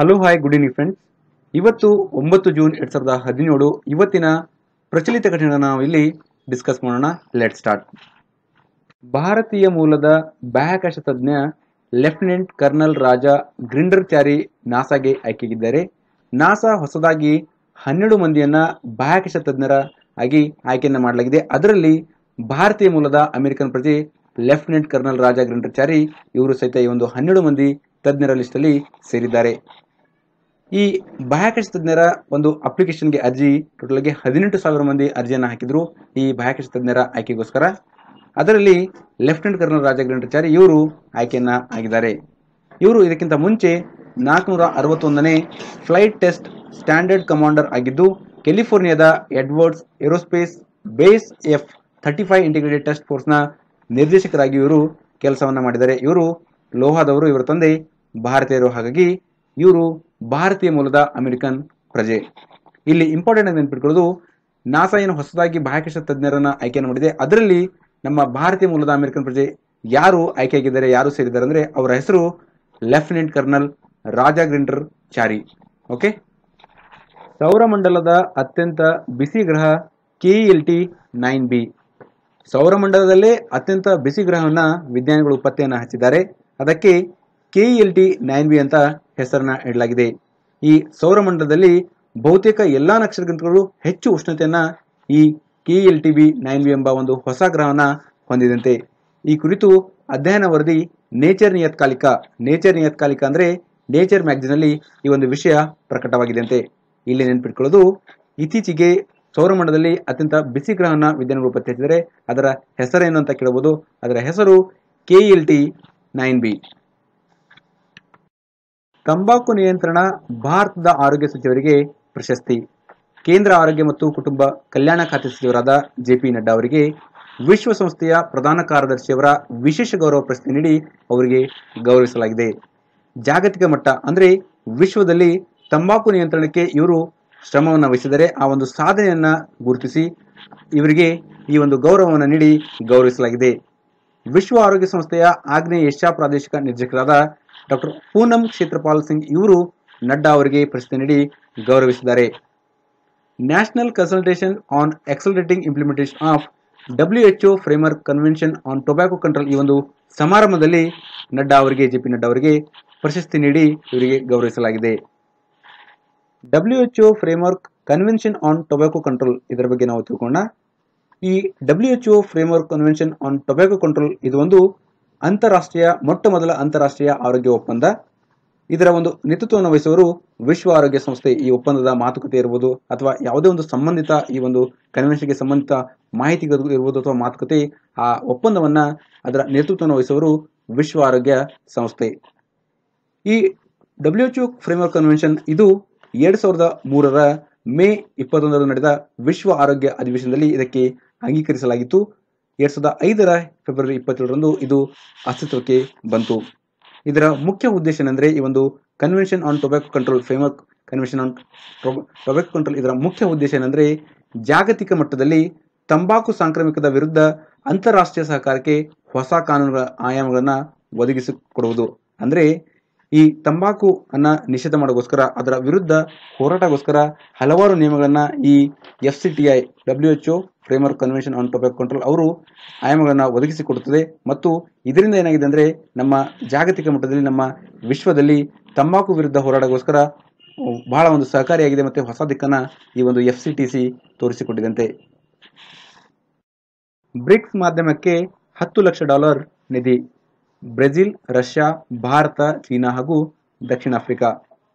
Hello hi good evening friends ಇವತ್ತು ಒಂಬತ್ತು June ಎರಡ್ ಸಾವಿರದ ಹದಿನೇಳು, ಇವತ್ತಿನ ಪ್ರಚಲಿತ ಘಟನೆಗಳನ್ನ ನಾವು ಇಲ್ಲಿ ಡಿಸ್ಕಸ್ ಮಾಡೋಣ. ಲೆಟ್ ಸ್ಟಾರ್ಟ್ ಭಾರತೀಯ ಮೂಲದ ಬಾಹ್ಯಾಕಾಶ ತಜ್ಞ ಲೆಫ್ಟಿನೆಂಟ್ ಕರ್ನಲ್ ರಾಜ ಗ್ರಿಂಡರ್ ಚಾರಿ ನಾಸಾಗೆ ಆಯ್ಕೆಗಿದ್ದಾರೆ. ನಾಸಾ ಹೊಸದಾಗಿ ಹನ್ನೆರಡು ಮಂದಿಯನ್ನ ಬಾಹ್ಯಾಕಾಶ ತಜ್ಞರ ಆಗಿ ಆಯ್ಕೆಯನ್ನ ಮಾಡಲಾಗಿದೆ. ಅದರಲ್ಲಿ ಭಾರತೀಯ ಮೂಲದ ಅಮೆರಿಕನ್ ಪ್ರಜೆ ಲೆಫ್ಟಿನೆಂಟ್ ಕರ್ನಲ್ ರಾಜ ಗ್ರಿಂಡರ್ ಚಾರಿ ಇವರು ಸಹಿತ ಈ ಒಂದು ಹನ್ನೆರಡು ಮಂದಿ ತಜ್ಞರ ಲಿಸ್ಟಲ್ಲಿ ಸೇರಿದ್ದಾರೆ. ಈ ಬಾಹ್ಯಾಕಾಶ ತಜ್ಞರ ಒಂದು ಅಪ್ಲಿಕೇಶನ್ಗೆ ಅರ್ಜಿ ಟೋಟಲ್ಗೆ ಹದಿನೆಂಟು ಸಾವಿರ ಮಂದಿ ಅರ್ಜಿಯನ್ನು ಹಾಕಿದ್ರು ಈ ಬಾಹ್ಯಾಕಾಶ ತಜ್ಞರ ಆಯ್ಕೆಗೋಸ್ಕರ. ಅದರಲ್ಲಿ ಲೆಫ್ಟಿನೆಂಟ್ ಕರ್ನಲ್ ರಾಜ ಗ್ರಂಡಚಾರಿ ಇವರು ಆಯ್ಕೆಯನ್ನ ಆಗಿದ್ದಾರೆ. ಇವರು ಇದಕ್ಕಿಂತ ಮುಂಚೆ ನಾಲ್ಕುನೂರ ಅರವತ್ತೊಂದನೇ ಫ್ಲೈಟ್ ಟೆಸ್ಟ್ ಸ್ಟ್ಯಾಂಡರ್ಡ್ ಕಮಾಂಡರ್ ಆಗಿದ್ದು ಕ್ಯಾಲಿಫೋರ್ನಿಯಾದ Edwards aerospace base F thirty five integrated test ಫೋರ್ಸ್ನ ನಿರ್ದೇಶಕರಾಗಿ ಇವರು ಕೆಲಸವನ್ನು ಮಾಡಿದ್ದಾರೆ. ಇವರು ಲೋಹಾದವರು, ಇವರ ತಂದೆ ಭಾರತೀಯರು. ಹಾಗಾಗಿ ಇವರು ಭಾರತೀಯ ಮೂಲದ ಅಮೆರಿಕನ್ ಪ್ರಜೆ. ಇಲ್ಲಿ ಇಂಪಾರ್ಟೆಂಟ್ ಆಗಿ ನೆನಪಿಟ್ಕೊಳ್ಳೋದು, ನಾಸಾ ಏನು ಹೊಸದಾಗಿ ಬಾಹ್ಯಾಕಾಶ ತಜ್ಞರನ್ನ ಆಯ್ಕೆ ಮಾಡಿದೆ, ಅದರಲ್ಲಿ ನಮ್ಮ ಭಾರತೀಯ ಮೂಲದ ಅಮೆರಿಕನ್ ಪ್ರಜೆ ಯಾರು ಆಯ್ಕೆಯಾಗಿದ್ದಾರೆ, ಯಾರು ಸೇರಿದ್ದಾರೆ ಅಂದ್ರೆ ಅವರ ಹೆಸರು ಲೆಫ್ಟಿನೆಂಟ್ ಕರ್ನಲ್ ರಾಜಾ ಗ್ರಿಂಡರ್ ಚಾರಿ. ಓಕೆ? ಸೌರಮಂಡಲದ ಅತ್ಯಂತ ಬಿಸಿ ಗ್ರಹ K L T nine B. ಸೌರಮಂಡಲದಲ್ಲೇ ಅತ್ಯಂತ ಬಿಸಿ ಗ್ರಹವನ್ನ ವಿಜ್ಞಾನಿಗಳು ಪತ್ತೆಯನ್ನು ಹಚ್ಚಿದ್ದಾರೆ. ಅದಕ್ಕೆ K L T nine B ಅಂತ ಹೆಸರನ್ನ ಇಡಲಾಗಿದೆ. ಈ ಸೌರಮಂಡಲದಲ್ಲಿ ಬಹುತೇಕ ಎಲ್ಲಾ ನಕ್ಷತ್ರಗಳು ಹೆಚ್ಚು ಉಷ್ಣತೆಯನ್ನ ಈ K L T B nine B ಎಂಬ ಒಂದು ಹೊಸ ಗ್ರಹನ ಹೊಂದಿದಂತೆ. ಈ ಕುರಿತು ಅಧ್ಯಯನ ವರದಿ ನೇಚರ್ ನಿಯತ್ಕಾಲಿಕ. ನೇಚರ್ ನಿಯತ್ಕಾಲಿಕ ಅಂದ್ರೆ ನೇಚರ್ ಮ್ಯಾಗಜಿನ್ ಅಲ್ಲಿ ಈ ಒಂದು ವಿಷಯ ಪ್ರಕಟವಾಗಿದೆಯಂತೆ ಇಲ್ಲಿ ನೆನ್ಪಿಟ್ಕೊಳ್ಳೋದು, ಇತ್ತೀಚೆಗೆ ಸೌರಮಂಡಲದಲ್ಲಿ ಅತ್ಯಂತ ಬಿಸಿ ಗ್ರಹವನ್ನ ವಿಜ್ಞಾನಿಗಳು ಪತ್ತೆ ಹಚ್ಚಿದರೆ ಅದರ ಹೆಸರೇನು ಅಂತ ಕೇಳಬಹುದು ಅದರ ಹೆಸರು K L T nine B ತಂಬಾಕು ನಿಯಂತ್ರಣ ಭಾರತದ ಆರೋಗ್ಯ ಸಚಿವರಿಗೆ ಪ್ರಶಸ್ತಿ. ಕೇಂದ್ರ ಆರೋಗ್ಯ ಮತ್ತು ಕುಟುಂಬ ಕಲ್ಯಾಣ ಖಾತೆ ಸಚಿವರಾದ ಜೆ ಪಿ ನಡ್ಡಾ ಅವರಿಗೆ ವಿಶ್ವಸಂಸ್ಥೆಯ ಪ್ರಧಾನ ಕಾರ್ಯದರ್ಶಿಯವರ ವಿಶೇಷ ಗೌರವ ಪ್ರಶಸ್ತಿ ನೀಡಿ ಅವರಿಗೆ ಗೌರವಿಸಲಾಗಿದೆ. ಜಾಗತಿಕ ಮಟ್ಟ ಅಂದರೆ ವಿಶ್ವದಲ್ಲಿ ತಂಬಾಕು ನಿಯಂತ್ರಣಕ್ಕೆ ಇವರು ಶ್ರಮವನ್ನು ವಹಿಸಿದರೆ ಆ ಒಂದು ಸಾಧನೆಯನ್ನ ಗುರುತಿಸಿ ಇವರಿಗೆ ಈ ಒಂದು ಗೌರವವನ್ನು ನೀಡಿ ಗೌರವಿಸಲಾಗಿದೆ. ವಿಶ್ವ ಆರೋಗ್ಯ ಸಂಸ್ಥೆಯ ಆಗ್ನೇಯ ಏಷ್ಯಾ ಪ್ರಾದೇಶಿಕ ನಿರ್ದೇಶಕರಾದ ಡಾಕ್ಟರ್ ಪೂನಂ ಕ್ಷೇತ್ರಪಾಲ್ ಸಿಂಗ್ ಇವರು ನಡ್ಡಾ ಅವರಿಗೆ ಪ್ರಶಸ್ತಿ ನೀಡಿ ಗೌರವಿಸಿದ್ದಾರೆ. National consultation on accelerating implementation of WHO framework convention on tobacco control ಈ ಒಂದು ಸಮಾರಂಭದಲ್ಲಿ ನಡ್ಡಾ ಅವರಿಗೆ, ಜೆ ಪಿ ನಡ್ಡಾ ಅವರಿಗೆ ಪ್ರಶಸ್ತಿ ನೀಡಿ ಇವರಿಗೆ ಗೌರವಿಸಲಾಗಿದೆ. WHO framework convention on tobacco control ಇದರ ಬಗ್ಗೆ ನಾವು ತಿಳ್ಕೊಳ್ಳೋಣ. ಈ WHO framework convention on tobacco control ಇದು ಒಂದು ಅಂತಾರಾಷ್ಟ್ರೀಯ, ಮೊಟ್ಟ ಮೊದಲ ಅಂತಾರಾಷ್ಟ್ರೀಯ ಆರೋಗ್ಯ ಒಪ್ಪಂದ. ಇದರ ಒಂದು ನೇತೃತ್ವವನ್ನು ವಹಿಸುವವರು ವಿಶ್ವ ಆರೋಗ್ಯ ಸಂಸ್ಥೆ ಈ ಒಪ್ಪಂದದ ಮಾತುಕತೆ ಇರಬಹುದು ಅಥವಾ ಯಾವುದೇ ಒಂದು ಸಂಬಂಧಿತ ಈ ಒಂದು ಕನ್ವೆನ್ಷನ್ಗೆ ಸಂಬಂಧಿತ ಮಾಹಿತಿ ಇರ್ಬೋದು ಅಥವಾ ಮಾತುಕತೆ, ಆ ಒಪ್ಪಂದವನ್ನ ಅದರ ನೇತೃತ್ವವನ್ನು ವಹಿಸುವವರು ವಿಶ್ವ ಆರೋಗ್ಯ ಸಂಸ್ಥೆ. ಈ ಡಬ್ಲ್ಯೂಎಚ್ಒ ಫ್ರೇಮ್ವರ್ಕ್ ಕನ್ವೆನ್ಷನ್ ಇದು ಎರಡ್ ಸಾವಿರದ ಮೂರರ ಮೇ ಇಪ್ಪತ್ತೊಂದರಂದು ನಡೆದ ವಿಶ್ವ ಆರೋಗ್ಯ ಅಧಿವೇಶನದಲ್ಲಿ ಇದಕ್ಕೆ ಅಂಗೀಕರಿಸಲಾಗಿತ್ತು. ಎರಡ್ ಸಾವಿರದ ಐದರ ಫೆಬ್ರವರಿ ಇಪ್ಪತ್ತೇಳರಂದು ಇದು ಅಸ್ತಿತ್ವಕ್ಕೆ ಬಂತು. ಇದರ ಮುಖ್ಯ ಉದ್ದೇಶ ಏನಂದ್ರೆ ಈ ಒಂದು convention on tobacco control framework convention on tobacco control ಇದರ ಮುಖ್ಯ ಉದ್ದೇಶ ಏನಂದ್ರೆ ಜಾಗತಿಕ ಮಟ್ಟದಲ್ಲಿ ತಂಬಾಕು ಸಾಂಕ್ರಾಮಿಕದ ವಿರುದ್ಧ ಅಂತಾರಾಷ್ಟ್ರೀಯ ಸಹಕಾರಕ್ಕೆ ಹೊಸ ಕಾನೂನುಗಳ ಆಯಾಮಗಳನ್ನ ಒದಗಿಸಿಕೊಡುವುದು. ಅಂದ್ರೆ ಈ ತಂಬಾಕು ಅನ್ನ ನಿಷೇಧ ಮಾಡೋಗೋಸ್ಕರ ಅದರ ವಿರುದ್ಧ ಹೋರಾಟಗೋಸ್ಕರ ಹಲವಾರು ನಿಯಮಗಳನ್ನ ಈ F C T I W H framework convention on tobacco control ಅವರು ಆಯಾಮಗಳನ್ನು ಒದಗಿಸಿಕೊಡುತ್ತದೆ ಮತ್ತು ಇದರಿಂದ ಏನಾಗಿದೆ ಅಂದರೆ ನಮ್ಮ ಜಾಗತಿಕ ಮಟ್ಟದಲ್ಲಿ ನಮ್ಮ ವಿಶ್ವದಲ್ಲಿ ತಂಬಾಕು ವಿರುದ್ಧ ಹೋರಾಟಗೋಸ್ಕರ ಬಹಳ ಒಂದು ಸಹಕಾರಿಯಾಗಿದೆ ಮತ್ತು ಹೊಸ ದಿಕ್ಕನ್ನು ಈ ಒಂದು ಎಫ್ ಸಿ ಟಿ ಸಿ ತೋರಿಸಿಕೊಟ್ಟಿದಂತೆ. ಬ್ರಿಕ್ಸ್ ಮಾಧ್ಯಮಕ್ಕೆ ಹತ್ತು ಲಕ್ಷ ಡಾಲರ್ ನಿಧಿ. ಬ್ರೆಜಿಲ್, ರಷ್ಯಾ, ಭಾರತ, ಚೀನಾ ಹಾಗೂ ದಕ್ಷಿಣ ಆಫ್ರಿಕಾ.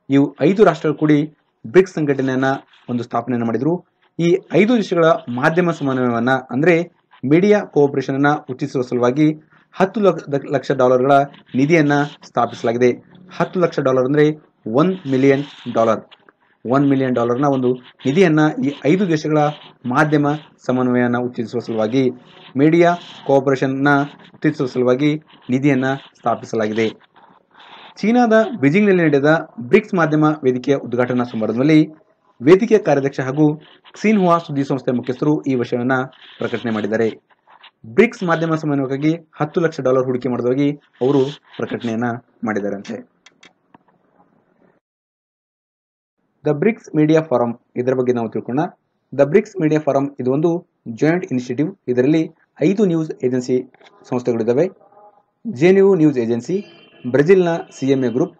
ಇವು ಐದು ರಾಷ್ಟ್ರಗಳು ಕೂಡಿ ಬ್ರಿಕ್ಸ್ ಸಂಘಟನೆಯನ್ನ ಒಂದು ಸ್ಥಾಪನೆಯನ್ನು ಮಾಡಿದ್ರು. ಈ ಐದು ದೇಶಗಳ ಮಾಧ್ಯಮ ಸಮನ್ವಯವನ್ನ, ಅಂದ್ರೆ ಮೀಡಿಯಾ ಕೋಆಪರೇಷನ್ ಅನ್ನ ಉತ್ತೇಜಿಸುವ ಸಲುವಾಗಿ ಹತ್ತು ಲಕ್ಷ ಡಾಲರ್ಗಳ ನಿಧಿಯನ್ನ ಸ್ಥಾಪಿಸಲಾಗಿದೆ. ಹತ್ತು ಲಕ್ಷ ಡಾಲರ್ ಅಂದ್ರೆ one million dollar one million ಡಾಲರ್ನ ಒಂದು ನಿಧಿಯನ್ನ ಈ ಐದು ದೇಶಗಳ ಮಾಧ್ಯಮ ಸಮನ್ವಯನ ಉತ್ತೇಜಿಸುವ ಸಲುವಾಗಿ ಮೀಡಿಯಾ ಕೋಆಪರೇಷನ್ನ ಉತ್ತೇಜಿಸುವ ಸಲುವಾಗಿ ನಿಧಿಯನ್ನ ಸ್ಥಾಪಿಸಲಾಗಿದೆ. ಚೀನಾದ ಬೀಜಿಂಗ್ನಲ್ಲಿ ನಡೆದ ಬ್ರಿಕ್ಸ್ ಮಾಧ್ಯಮ ವೇದಿಕೆಯ ಉದ್ಘಾಟನಾ ಸಮಾರಂಭದಲ್ಲಿ ವೇದಿಕೆಯ ಕಾರ್ಯಾಧ್ಯಕ್ಷ ಹಾಗೂ ಕ್ಸಿನ್ಹುವಾ ಸುದ್ದಿ ಸಂಸ್ಥೆಯ ಮುಖ್ಯಸ್ಥರು ಈ ವಿಷಯವನ್ನ ಪ್ರಕಟಣೆ ಮಾಡಿದ್ದಾರೆ. ಬ್ರಿಕ್ಸ್ ಮಾಧ್ಯಮ ಸಮನ್ವಯಕ್ಕಾಗಿ ಹತ್ತು ಲಕ್ಷ ಡಾಲರ್ ಹೂಡಿಕೆ ಮಾಡುವುದಾಗಿ ಅವರು ಪ್ರಕಟಣೆಯನ್ನ ಮಾಡಿದ್ದಾರಂತೆ. ದ ಬ್ರಿಕ್ಸ್ ಮೀಡಿಯಾ ಫಾರಂ ಇದರ ಬಗ್ಗೆ ನಾವು ತಿಳ್ಕೊಳ್ಳೋಣ. ದ ಬ್ರಿಕ್ಸ್ ಮೀಡಿಯಾ ಫಾರಂ ಇದು ಒಂದು ಜಾಯಿಂಟ್ ಇನಿಷಿಯೇಟಿವ್. ಇದರಲ್ಲಿ ಐದು ನ್ಯೂಸ್ ಏಜೆನ್ಸಿ ಸಂಸ್ಥೆಗಳಿದ್ದಾವೆ. ಜೆನ್ಯು ನ್ಯೂಸ್ ಏಜೆನ್ಸಿ, ಬ್ರೆಜಿಲ್ನ ಸಿಎಂಎ ಗ್ರೂಪ್,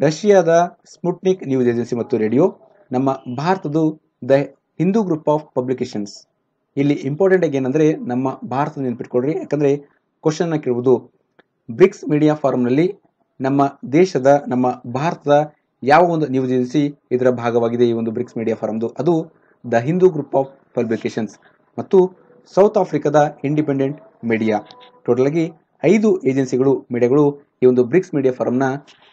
ರಷ್ಯಾದ ಸ್ಮುಟ್ನಿಕ್ ನ್ಯೂಸ್ ಏಜೆನ್ಸಿ ಮತ್ತು ರೇಡಿಯೋ ನಮ್ಮ ಭಾರತದ್ದು the Hindu group of publications ಇಲ್ಲಿ ಇಂಪಾರ್ಟೆಂಟ್ ಆಗಿ ಏನಂದ್ರೆ ನಮ್ಮ ಭಾರತ ನೆನ್ಪಿಟ್ಕೊಳ್ರಿ. ಯಾಕಂದ್ರೆ ಕ್ವಶನ್ ಕೇಳುವುದು ಬ್ರಿಕ್ಸ್ ಮೀಡಿಯಾ ಫಾರಂನಲ್ಲಿ ನಮ್ಮ ದೇಶದ, ನಮ್ಮ ಭಾರತದ ಯಾವ ಒಂದು ನ್ಯೂಸ್ ಏಜೆನ್ಸಿ ಇದರ ಭಾಗವಾಗಿದೆ ಈ ಒಂದು ಬ್ರಿಕ್ಸ್ ಮೀಡಿಯಾ ಫಾರಂದು ಅದು the Hindu group of publications ಮತ್ತು ಸೌತ್ ಆಫ್ರಿಕಾದ ಇಂಡಿಪೆಂಡೆಂಟ್ ಮೀಡಿಯಾ ಟೋಟಲ್ ಆಗಿ ಐದು ಏಜೆನ್ಸಿಗಳು ಮೀಡಿಯಾಗಳು ಈ ಒಂದು ಬ್ರಿಕ್ಸ್ ಮೀಡಿಯಾ ಫಾರಂನ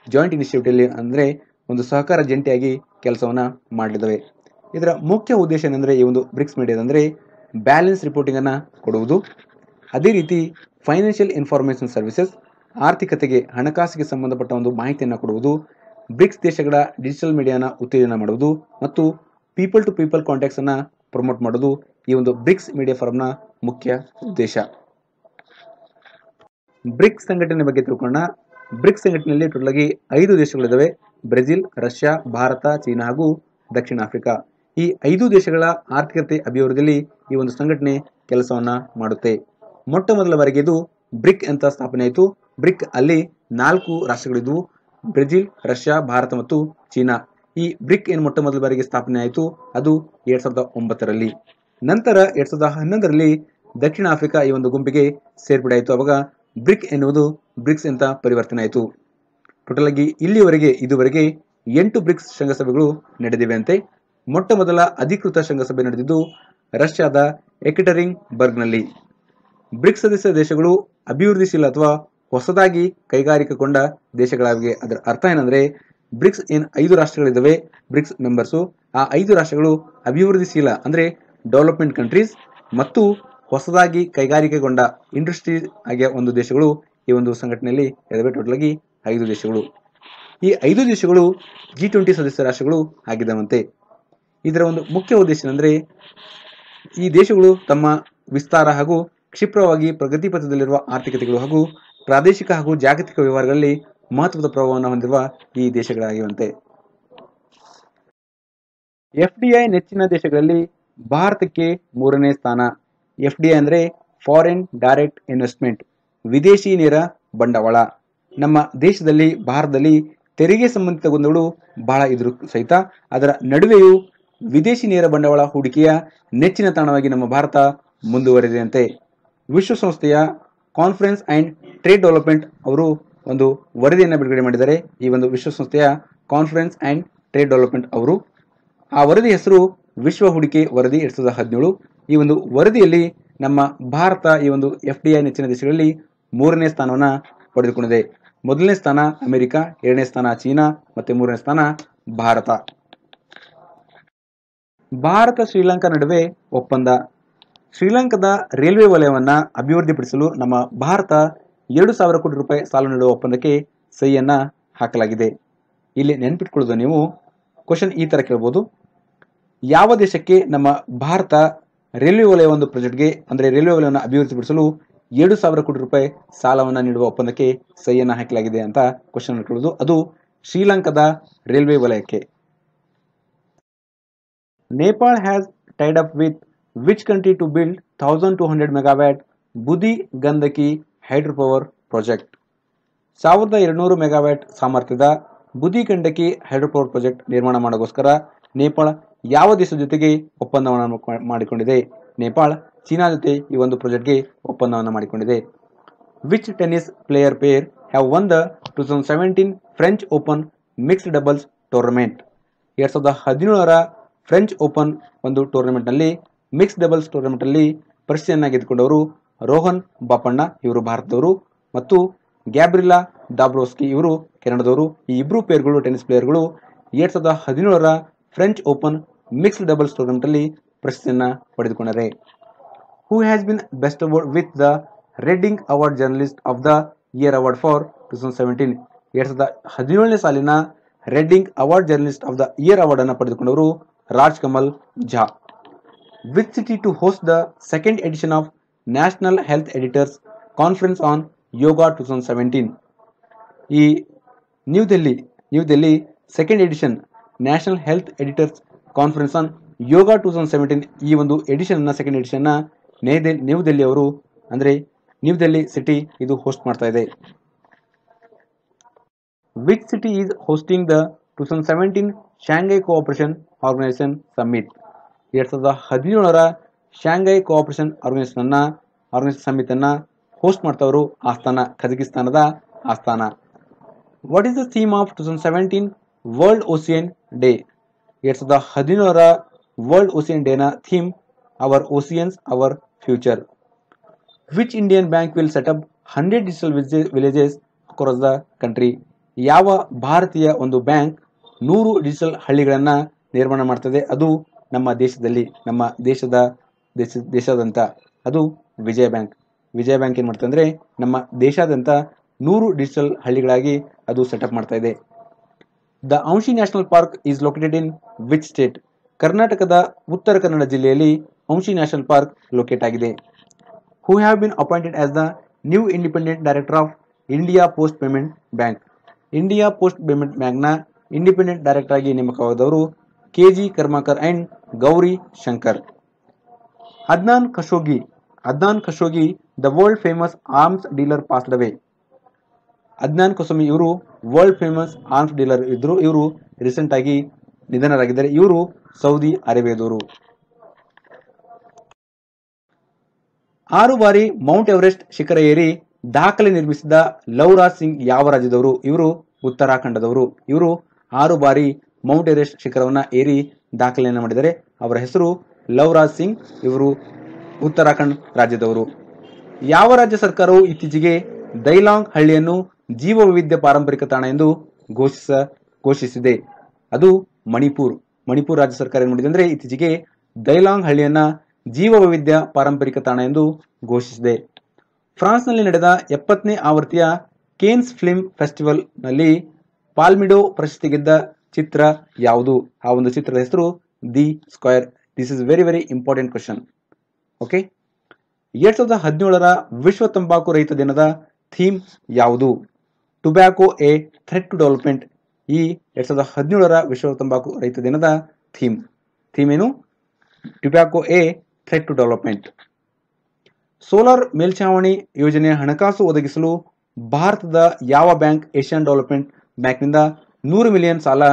ಜಾಯಿಂಟ್ ಇನಿಷಿಯೇಟಿವ್ ಅಂದರೆ ಒಂದು ಸಹಕಾರ ಜಂಟಿಯಾಗಿ ಕೆಲಸವನ್ನು ಮಾಡಲಿದ್ದಾವೆ. ಇದರ ಮುಖ್ಯ ಉದ್ದೇಶ ಏನಂದರೆ ಈ ಒಂದು ಬ್ರಿಕ್ಸ್ ಮೀಡಿಯಾದಂದ್ರೆ ಬ್ಯಾಲೆನ್ಸ್ ರಿಪೋರ್ಟಿಂಗನ್ನು ಕೊಡುವುದು. ಅದೇ ರೀತಿ ಫೈನಾನ್ಷಿಯಲ್ ಇನ್ಫಾರ್ಮೇಷನ್ ಸರ್ವಿಸಸ್ ಆರ್ಥಿಕತೆಗೆ ಹಣಕಾಸಿಗೆ ಸಂಬಂಧಪಟ್ಟ ಒಂದು ಮಾಹಿತಿಯನ್ನು ಕೊಡುವುದು ಬ್ರಿಕ್ಸ್ ದೇಶಗಳ ಡಿಜಿಟಲ್ ಮೀಡಿಯಾನ ಉತ್ತೇಜನ ಮಾಡುವುದು ಮತ್ತು ಪೀಪಲ್ ಟು ಪೀಪಲ್ ಕಾಂಟ್ಯಾಕ್ಟ್ಸನ್ನು ಪ್ರಮೋಟ್ ಮಾಡೋದು ಈ ಒಂದು ಬ್ರಿಕ್ಸ್ ಮೀಡಿಯಾ ಫಾರಂನ ಮುಖ್ಯ ಉದ್ದೇಶ. ಬ್ರಿಕ್ಸ್ ಸಂಘಟನೆ ಬಗ್ಗೆ ತಿಳ್ಕೊಳ್ಳೋಣ. ಬ್ರಿಕ್ಸ್ ಸಂಘಟನೆಯಲ್ಲಿ ಟೋಟಲ್ ಆಗಿ ಐದು ದೇಶಗಳಿದ್ದಾವೆ. ಬ್ರೆಜಿಲ್, ರಷ್ಯಾ, ಭಾರತ, ಚೀನಾ ಹಾಗೂ ದಕ್ಷಿಣ ಆಫ್ರಿಕಾ. ಈ ಐದು ದೇಶಗಳ ಆರ್ಥಿಕತೆ ಅಭಿವೃದ್ಧಿಯಲ್ಲಿ ಈ ಒಂದು ಸಂಘಟನೆ ಕೆಲಸವನ್ನ ಮಾಡುತ್ತೆ. ಮೊಟ್ಟ ಮೊದಲ ಬಾರಿಗೆ ಇದು ಬ್ರಿಕ್ ಅಂತ ಸ್ಥಾಪನೆ ಆಯಿತು. ಬ್ರಿಕ್ ಅಲ್ಲಿ ನಾಲ್ಕು ರಾಷ್ಟ್ರಗಳಿದ್ವು. ಬ್ರೆಜಿಲ್, ರಷ್ಯಾ, ಭಾರತ ಮತ್ತು ಚೀನಾ. ಈ ಬ್ರಿಕ್ ಏನು ಮೊಟ್ಟ ಮೊದಲ ಬಾರಿಗೆ ಸ್ಥಾಪನೆ ಆಯಿತು? ಅದು ಎರಡ್ ಸಾವಿರದ ಒಂಬತ್ತರಲ್ಲಿ. ನಂತರ ಎರಡ್ ಸಾವಿರದ ಹನ್ನೊಂದರಲ್ಲಿ ದಕ್ಷಿಣ ಆಫ್ರಿಕಾ ಈ ಒಂದು ಗುಂಪಿಗೆ ಸೇರ್ಪಡೆ ಆಯಿತು. ಅವಾಗ ಬ್ರಿಕ್ ಎನ್ನುವುದು ಬ್ರಿಕ್ಸ್ ಅಂತ ಪರಿವರ್ತನೆ ಆಯಿತು. ಟೋಟಲ್ ಆಗಿ ಇಲ್ಲಿವರೆಗೆ, ಇದುವರೆಗೆ ಎಂಟು ಬ್ರಿಕ್ಸ್ ಶೃಂಗಸಭೆಗಳು ನಡೆದಿವೆ ಅಂತೆ ಮೊಟ್ಟ ಮೊದಲ ಅಧಿಕೃತ ಶೃಂಗಸಭೆ ನಡೆದಿದ್ದು ರಷ್ಯಾದ ಎಕಿಟರಿಂಗ್ ಬರ್ಗ್ನಲ್ಲಿ ಬ್ರಿಕ್ಸ್ ಸದಸ್ಯ ದೇಶಗಳು ಅಭಿವೃದ್ಧಿಶೀಲ ಅಥವಾ ಹೊಸದಾಗಿ ಕೈಗಾರಿಕೆಗೊಂಡ ದೇಶಗಳಾಗಿವೆ. ಅದರ ಅರ್ಥ ಏನಂದ್ರೆ, ಬ್ರಿಕ್ಸ್ ಏನ್ ಐದು ರಾಷ್ಟ್ರಗಳಿದ್ದಾವೆ, ಬ್ರಿಕ್ಸ್ ಮೆಂಬರ್ಸು, ಆ ಐದು ರಾಷ್ಟ್ರಗಳು ಅಭಿವೃದ್ಧಿಶೀಲ ಅಂದ್ರೆ ಡೆವಲಪ್ಮೆಂಟ್ ಕಂಟ್ರೀಸ್ ಮತ್ತು ಹೊಸದಾಗಿ ಕೈಗಾರಿಕೆಗೊಂಡ ಇಂಡಸ್ಟ್ರೀಸ್ ಆಗಿಯ ಒಂದು ದೇಶಗಳು ಈ ಒಂದು ಸಂಘಟನೆಯಲ್ಲಿ ಇದಾವೆ ಟೋಟಲ್ ಆಗಿ ಐದು ದೇಶಗಳು. ಈ ಐದು ದೇಶಗಳು ಜಿ ಟ್ವೆಂಟಿ ಸದಸ್ಯ ರಾಷ್ಟ್ರಗಳು ಆಗಿದ್ದಾವಂತೆ. ಇದರ ಒಂದು ಮುಖ್ಯ ಉದ್ದೇಶ ಏನಂದ್ರೆ, ಈ ದೇಶಗಳು ತಮ್ಮ ವಿಸ್ತಾರ ಹಾಗೂ ಕ್ಷಿಪ್ರವಾಗಿ ಪ್ರಗತಿ ಪಥದಲ್ಲಿರುವ ಆರ್ಥಿಕತೆಗಳು ಹಾಗೂ ಪ್ರಾದೇಶಿಕ ಹಾಗೂ ಜಾಗತಿಕ ವ್ಯವಹಾರಗಳಲ್ಲಿ ಮಹತ್ವದ ಪ್ರಭಾವವನ್ನು ಹೊಂದಿರುವ ಈ ದೇಶಗಳಾಗಿವಂತೆ. ಎಫ್ಡಿಐ ನೆಚ್ಚಿನ ದೇಶಗಳಲ್ಲಿ ಭಾರತಕ್ಕೆ ಮೂರನೇ ಸ್ಥಾನ. ಎಫ್ಡಿಐ ಅಂದ್ರೆ ಫಾರಿನ್ ಡೈರೆಕ್ಟ್ ಇನ್ವೆಸ್ಟ್ಮೆಂಟ್ ವಿದೇಶಿ ನೇರ ಬಂಡವಾಳ. ನಮ್ಮ ದೇಶದಲ್ಲಿ, ಭಾರತದಲ್ಲಿ ತೆರಿಗೆ ಸಂಬಂಧಿತ ಗೊಂದಲಗಳು ಬಹಳ ಇದ್ರು ಸಹಿತ. ಅದರ ನಡುವೆಯೂ ವಿದೇಶಿ ನೇರ ಬಂಡವಾಳ ಹೂಡಿಕೆಯ ನೆಚ್ಚಿನ ತಾಣವಾಗಿ ನಮ್ಮ ಭಾರತ ಮುಂದುವರೆದಿದೆ ವಿಶ್ವಸಂಸ್ಥೆಯ ಕಾನ್ಫರೆನ್ಸ್ ಅಂಡ್ ಟ್ರೇಡ್ ಡೆವಲಪ್ಮೆಂಟ್ ಅವರು ಒಂದು ವರದಿಯನ್ನು ಬಿಡುಗಡೆ ಮಾಡಿದ್ದಾರೆ. ಈ ಒಂದು ವಿಶ್ವಸಂಸ್ಥೆಯ ಕಾನ್ಫರೆನ್ಸ್ ಅಂಡ್ ಟ್ರೇಡ್ ಡೆವಲಪ್ಮೆಂಟ್ ಅವರು. ಆ ವರದಿ ಹೆಸರು ವಿಶ್ವ ಹೂಡಿಕೆ ವರದಿ ಎರಡ್ ಸಾವಿರದ ಹದಿನೇಳು. ಈ ಒಂದು ವರದಿಯಲ್ಲಿ ನಮ್ಮ ಭಾರತ ಈ ಒಂದು ಎಫ್ ಡಿ ಐ ನೆಚ್ಚಿನ ದೇಶಗಳಲ್ಲಿ ಮೂರನೇ ಸ್ಥಾನವನ್ನು ಪಡೆದುಕೊಂಡಿದೆ. ಮೊದಲನೇ ಸ್ಥಾನ ಅಮೆರಿಕ, ಎರಡನೇ ಸ್ಥಾನ ಚೀನಾ, ಮತ್ತೆ ಮೂರನೇ ಸ್ಥಾನ ಭಾರತ. ಭಾರತ, ಶ್ರೀಲಂಕಾ ನಡುವೆ ಒಪ್ಪಂದ. ಶ್ರೀಲಂಕಾದ ರೈಲ್ವೆ ವಲಯವನ್ನ ಅಭಿವೃದ್ಧಿಪಡಿಸಲು ನಮ್ಮ ಭಾರತ ಎರಡು ಸಾವಿರ ಕೋಟಿ ರೂಪಾಯಿ ಸಾಲ ನೀಡುವ ಒಪ್ಪಂದಕ್ಕೆ ಸಹಿಯನ್ನ ಹಾಕಲಾಗಿದೆ. ಇಲ್ಲಿ ನೆನ್ಪಿಟ್ಕೊಳ್ಳೋದು ನೀವು. ಕ್ವಶನ್ ಈ ತರ ಕೇಳ್ಬೋದು. ಯಾವ ದೇಶಕ್ಕೆ ನಮ್ಮ ಭಾರತ ರೈಲ್ವೆ ವಲಯ ಒಂದು ಪ್ರಾಜೆಕ್ಟ್ಗೆ ಅಂದ್ರೆ ರೈಲ್ವೆ ವಲಯವನ್ನು ಅಭಿವೃದ್ಧಿಪಡಿಸಲು ಎರಡು ಸಾವಿರ ಕೋಟಿ ರೂಪಾಯಿ ಸಾಲವನ್ನು ನೀಡುವ ಒಪ್ಪಂದಕ್ಕೆ ಸಹಿಯನ್ನ ಹಾಕಲಾಗಿದೆ ಅಂತ ಕ್ವಶನ್ ಕೇಳೋದು ಅದು ಶ್ರೀಲಂಕಾದ ರೈಲ್ವೆ ವಲಯಕ್ಕೆ. Nepal has tied up with which country to build thousand two hundred megawatt Budhi Gandaki hydro power project ಸಾವಿರದ ಎರಡುನೂರು ಮೆಗಾವ್ಯಾಟ್ ಸಾಮರ್ಥ್ಯದ Budhi Gandaki hydro power project ನಿರ್ಮಾಣ ಮಾಡೋಸ್ಕರ ನೇಪಾಳ ಯಾವ ದೇಶದ ಜೊತೆಗೆ ಒಪ್ಪಂದವನ್ನು ಮಾಡಿಕೊಂಡಿದೆ? ನೇಪಾಳ ಚೀನಾ ಜೊತೆ ಈ ಒಂದು ಪ್ರಾಜೆಕ್ಟ್ಗೆ ಒಪ್ಪಂದವನ್ನು ಮಾಡಿಕೊಂಡಿದೆ. Which tennis player pair have won the two thousand seventeen French Open mixed doubles tournament ಎರಡ್ ಸಾವಿರದ ಹದಿನೇಳರ ಫ್ರೆಂಚ್ ಓಪನ್ ಒಂದು ಟೂರ್ನಮೆಂಟ್ನಲ್ಲಿ ಮಿಕ್ಸ್ ಡಬಲ್ಸ್ ಟೂರ್ನಮೆಂಟಲ್ಲಿ ಪ್ರಶಸ್ತಿಯನ್ನು ಗೆದ್ದುಕೊಂಡವರು ರೋಹನ್ ಬಾಪಣ್ಣ ಇವರು ಭಾರತದವರು ಮತ್ತು ಗ್ಯಾಬ್ರಿಲಾ ಡಾಬ್ರೋಸ್ಕಿ ಇವರು ಕೆನಡಾದವರು. ಈ ಇಬ್ಬರು ಪೇರ್ಗಳು ಟೆನಿಸ್ ಪ್ಲೇಯರ್ಗಳು ಎರಡ್ ಸಾವಿರದ ಹದಿನೇಳರ ಫ್ರೆಂಚ್ ಓಪನ್ ಮಿಕ್ಸ್ಡ್ ಡಬಲ್ಸ್ ಟೂರ್ನಮೆಂಟಲ್ಲಿ ಪ್ರಶಸ್ತಿಯನ್ನು ಪಡೆದುಕೊಂಡರೆ. Has been best award with the RedInk award journalist of the year award for two thousand seventeen ಎರಡ್ ಸಾವಿರದ ಹದಿನೇಳನೇ ಸಾಲಿನ RedInk award journalist of the year ಅವಾರ್ಡನ್ನು ಪಡೆದುಕೊಂಡವರು Raj Kamal Jha. Which city to host the second edition of national health editors conference on yoga two thousand seventeen ಈ New Delhi New Delhi second edition national health editors conference on yoga two thousand seventeen ಈ ಒಂದು ಎಡಿಷನ್ನ second ಎಡಿಷನ್ನ New Delhi ಅವರು ಅಂದರೆ New Delhi city ಇದು host ಮಾಡ್ತಾ ಇದೆ. Which city is hosting the two thousand seventeen Shanghai cooperation organisation summit ಎರಡು ಸಾವಿರದ ಹದಿನೇಳರ ಶಾಂಘೈ ಕೋಆಪರೇಷನ್ ಅನ್ನ ಆರ್ಗನೈಸೇಷನ್ ಸಮ್ಮಿಟ್ ಅನ್ನ ಹೋಸ್ಟ್ ಮಾಡ್ತಾವರು Astana ಕಜಕಿಸ್ತಾನದ Astana. What is the theme of two thousand seventeen world ocean day ಎರಡು ಸಾವಿರದ ಹದಿನೇಳರ world ocean ಡೇನ theme our oceans our future which Indian bank will set up hundred digital villages across the country ಯಾವ ಭಾರತೀಯ ಒಂದು bank ನೂರು digital ಹಳ್ಳಿಗಳನ್ನು ನಿರ್ಮಾಣ ಮಾಡ್ತದೆ? ಅದು ನಮ್ಮ ದೇಶದಲ್ಲಿ, ನಮ್ಮ ದೇಶದ, ದೇಶ, ದೇಶಾದ್ಯಂತ. ಅದು ವಿಜಯ ಬ್ಯಾಂಕ್. ವಿಜಯ ಬ್ಯಾಂಕ್ ಏನು ಮಾಡ್ತದೆ ಅಂದರೆ ನಮ್ಮ ದೇಶಾದ್ಯಂತ ನೂರು ಡಿಜಿಟಲ್ ಹಳ್ಳಿಗಳಾಗಿ ಅದು ಸೆಟಪ್ ಮಾಡ್ತಾ ಇದೆ. The Anshi national park is located in which state ಕರ್ನಾಟಕದ ಉತ್ತರ ಕನ್ನಡ ಜಿಲ್ಲೆಯಲ್ಲಿ ವಂಶಿ ನ್ಯಾಷನಲ್ ಪಾರ್ಕ್ ಲೊಕೇಟ್ ಆಗಿದೆ. Who have been appointed as the new independent director of India post payment bank India post payment ಬ್ಯಾಂಕ್ನ independent director ಆಗಿ ನೇಮಕವಾದವರು K G Karmakar and Gauri Shankar Adnan Khashoggi Adnan Khashoggi the world famous arms dealer passed away Adnan Khashoggi ಇವರು world famous arms dealer ಇದ್ರು ಇವರು recent ಆಗಿ ನಿಧನರಾಗಿದ್ದಾರೆ. ಇವರು Saudi ಅರೇಬಿಯಾದವರು. ಆರು ಬಾರಿ ಮೌಂಟ್ ಎವರೆಸ್ಟ್ ಶಿಖರ ಏರಿ ದಾಖಲೆ ನಿರ್ಮಿಸಿದ ಲವ್ರಾಜ್ ಸಿಂಗ್ ಯಾವ ರಾಜ್ಯದವರು ಇವರು ಉತ್ತರಾಖಂಡದವರು. ಇವರು ಆರು ಬಾರಿ ಮೌಂಟ್ ಎವರೆಸ್ಟ್ ಶಿಖರವನ್ನ ಏರಿ ದಾಖಲೆಯನ್ನು ಮಾಡಿದ್ದಾರೆ. ಅವರ ಹೆಸರು ಲವ್ರಾಜ್ ಸಿಂಗ್, ಇವರು ಉತ್ತರಾಖಂಡ್ ರಾಜ್ಯದವರು. ಯಾವ ರಾಜ್ಯ ಸರ್ಕಾರವು ಇತ್ತೀಚೆಗೆ ದೈಲಾಂಗ್ ಹಳ್ಳಿಯನ್ನು ಜೀವ ವೈವಿಧ್ಯ ಪಾರಂಪರಿಕ ತಾಣ ಎಂದು ಘೋಷಿಸ ಘೋಷಿಸಿದೆ. ಅದು ಮಣಿಪುರ್ ಮಣಿಪುರ್ ರಾಜ್ಯ ಸರ್ಕಾರ ಏನು ಮಾಡಿದೆ ಅಂದ್ರೆ ಇತ್ತೀಚೆಗೆ ದೈಲಾಂಗ್ ಹಳ್ಳಿಯನ್ನ ಜೀವ ವೈವಿಧ್ಯ ಪಾರಂಪರಿಕ ತಾಣ ಎಂದು ಘೋಷಿಸಿದೆ. ಫ್ರಾನ್ಸ್ನಲ್ಲಿ ನಡೆದ ಎಪ್ಪತ್ತನೇ ಆವೃತ್ತಿಯ ಕೇನ್ಸ್ ಫಿಲ್ಮ್ ಫೆಸ್ಟಿವಲ್ನಲ್ಲಿ ಪಾಲ್ಮಿಡೋ ಪ್ರಶಸ್ತಿ ಗೆದ್ದ ಚಿತ್ರ ಯಾವುದು? ಆ ಒಂದು ಚಿತ್ರದ ಹೆಸರು the square. This is very very important question okay ಎರಡ್ ಸಾವಿರದ ಹದಿನೇಳರ ವಿಶ್ವ ತಂಬಾಕು ರಹಿತ ದಿನದ ಥೀಮ್ ಯಾವುದು? Tobacco a threat to development ಈ ಎರಡ್ ಸಾವಿರದ ಹದಿನೇಳರ ವಿಶ್ವ ತಂಬಾಕು ರೈತ ದಿನದ ಥೀಮ್. ಥೀಮ್ ಏನು? Tobacco a threat to development. Solar ಮೇಲ್ಛಾವಣಿ ಯೋಜನೆಯ ಹಣಕಾಸು ಒದಗಿಸಲು ಭಾರತದ ಯಾವ ಬ್ಯಾಂಕ್ ಏಷ್ಯನ್ ಡೆವಲಪ್ಮೆಂಟ್ ಬ್ಯಾಂಕ್ನಿಂದ ನೂರು ಮಿಲಿಯನ್ ಸಾಲ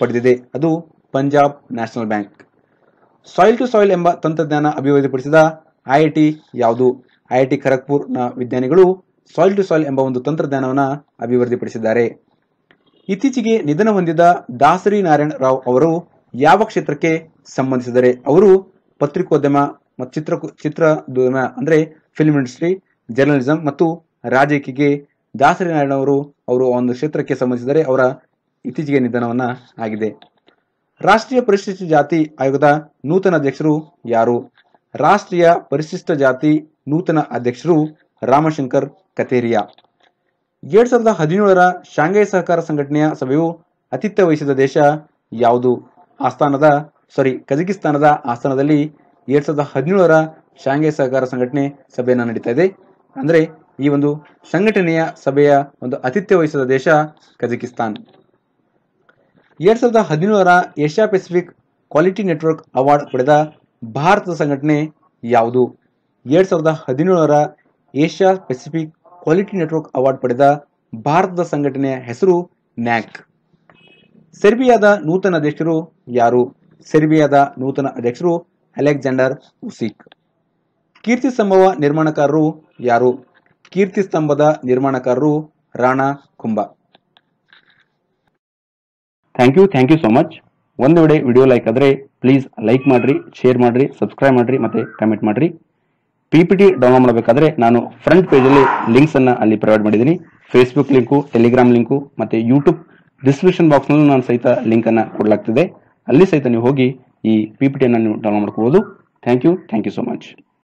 ಪಡೆದಿದೆ? ಅದು Punjab national bank. Soil to soil ಎಂಬ ತಂತ್ರಜ್ಞಾನ ಅಭಿವೃದ್ಧಿಪಡಿಸಿದ ಐಐಟಿ ಯಾವುದು? ಐಐಟಿ ಖರಗ್ಪುರ್ನ ವಿಜ್ಞಾನಿಗಳು ಸಾಯಿಲ್ ಟು ಸಾಯಿಲ್ ಎಂಬ ಒಂದು ತಂತ್ರಜ್ಞಾನವನ್ನು ಅಭಿವೃದ್ಧಿಪಡಿಸಿದ್ದಾರೆ. ಇತ್ತೀಚೆಗೆ ನಿಧನ ಹೊಂದಿದ ದಾಸರಿ ನಾರಾಯಣ ರಾವ್ ಅವರು ಯಾವ ಕ್ಷೇತ್ರಕ್ಕೆ ಸಂಬಂಧಿಸಿದರೆ ಅವರು ಪತ್ರಿಕೋದ್ಯಮ ಮತ್ತು ಚಿತ್ರ ಚಿತ್ರೋದ್ಯಮ ಅಂದ್ರೆ ಫಿಲ್ಮ್ ಇಂಡಸ್ಟ್ರಿ ಜರ್ನಲಿಸಂ ಮತ್ತು ರಾಜಕೀಯಕ್ಕೆ ದಾಸರಿ ನಾರಾಯಣ ಅವರು ಅವರು ಒಂದು ಕ್ಷೇತ್ರಕ್ಕೆ ಸಂಬಂಧಿಸಿದರೆ ಅವರ ಇತ್ತೀಚೆಗೆ ನಿಧನವನ್ನ ಆಗಿದೆ. ರಾಷ್ಟ್ರೀಯ ಪರಿಶಿಷ್ಟ ಜಾತಿ ಆಯೋಗದ ನೂತನ ಅಧ್ಯಕ್ಷರು ಯಾರು? ರಾಷ್ಟ್ರೀಯ ಪರಿಶಿಷ್ಟ ಜಾತಿ ನೂತನ ಅಧ್ಯಕ್ಷರು ರಾಮಶಂಕರ್ ಕತೇರಿಯಾ ಎರಡ್ ಸಾವಿರದ ಹದಿನೇಳರ ಶಾಂಘೈ ಸಹಕಾರ ಸಂಘಟನೆಯ ಸಭೆಯು ಆತಿಥ್ಯ ವಹಿಸಿದ ದೇಶ ಯಾವುದು? ಆಸ್ಥಾನದ ಸಾರಿ ಕಜಕಿಸ್ತಾನದ ಆಸ್ಥಾನದಲ್ಲಿ ಎರಡ್ ಸಾವಿರದ ಹದಿನೇಳರ ಶಾಂಘೈ ಸಹಕಾರ ಸಂಘಟನೆ ಸಭೆಯನ್ನು ನಡೀತಾ ಇದೆ. ಅಂದ್ರೆ ಈ ಒಂದು ಸಂಘಟನೆಯ ಸಭೆಯ ಒಂದು ಅತಿಥ್ಯ ವಹಿಸಿದ ದೇಶ ಕಜಕಿಸ್ತಾನ್. ಎರಡ್ ಸಾವಿರದ ಹದಿನೇಳರ Asia Pacific quality network award ಪಡೆದ ಭಾರತದ ಸಂಘಟನೆ ಯಾವುದು? ಎರಡ್ ಸಾವಿರದ ಹದಿನೇಳರ Asia Pacific quality network award ಪಡೆದ ಭಾರತದ ಸಂಘಟನೆಯ ಹೆಸರು ನ್ಯಾಕ್. ಸೆರ್ಬಿಯಾದ ನೂತನ ಅಧ್ಯಕ್ಷರು ಯಾರು? ಸೆರ್ಬಿಯಾದ ನೂತನ ಅಧ್ಯಕ್ಷರು ಅಲೆಕ್ಸಾಂಡರ್ ಉಸಿಕ್. ಕೀರ್ತಿ ಸ್ತಂಭವ ನಿರ್ಮಾಣಕಾರರು ಯಾರು? ಕೀರ್ತಿ ಸ್ತಂಭದ ನಿರ್ಮಾಣಕಾರರು Rana Kumbha thank you thank you so much ಒಂದು ವೇಳೆ ವಿಡಿಯೋ ಲೈಕ್ ಆದರೆ ಪ್ಲೀಸ್ ಲೈಕ್ ಮಾಡ್ರಿ ಶೇರ್ ಮಾಡ್ರಿ ಸಬ್ಸ್ಕ್ರೈಬ್ ಮಾಡ್ರಿ, ಮತ್ತೆ ಕಮೆಂಟ್ ಮಾಡ್ರಿ. ಪಿ ಪಿ ಟಿ ಡೌನ್ಲೋಡ್ ಮಾಡಬೇಕಾದ್ರೆ ನಾನು ಫ್ರಂಟ್ ಪೇಜಲ್ಲಿ ಲಿಂಕ್ಸ್ ಅನ್ನ ಅಲ್ಲಿ ಪ್ರೊವೈಡ್ ಮಾಡಿದ್ದೀನಿ. ಫೇಸ್ಬುಕ್ ಲಿಂಕು ಟೆಲಿಗ್ರಾಮ್ ಲಿಂಕು ಮತ್ತೆ ಯೂಟ್ಯೂಬ್ ಡಿಸ್ಕ್ರಿಪ್ಷನ್ ಬಾಕ್ಸ್ನಲ್ಲೂ ನಾನು ಸಹಿತ ಲಿಂಕ್ ಅನ್ನ ಕೊಡಲಾಗ್ತಿದೆ. ಅಲ್ಲಿ ಸಹಿತ ನೀವು ಹೋಗಿ ಈ ಪಿ ಪಿ ಟಿಯನ್ನು ನೀವು ಡೌನ್ಲೋಡ್ ಮಾಡ್ಕೋಬಹುದು thank you thank you so much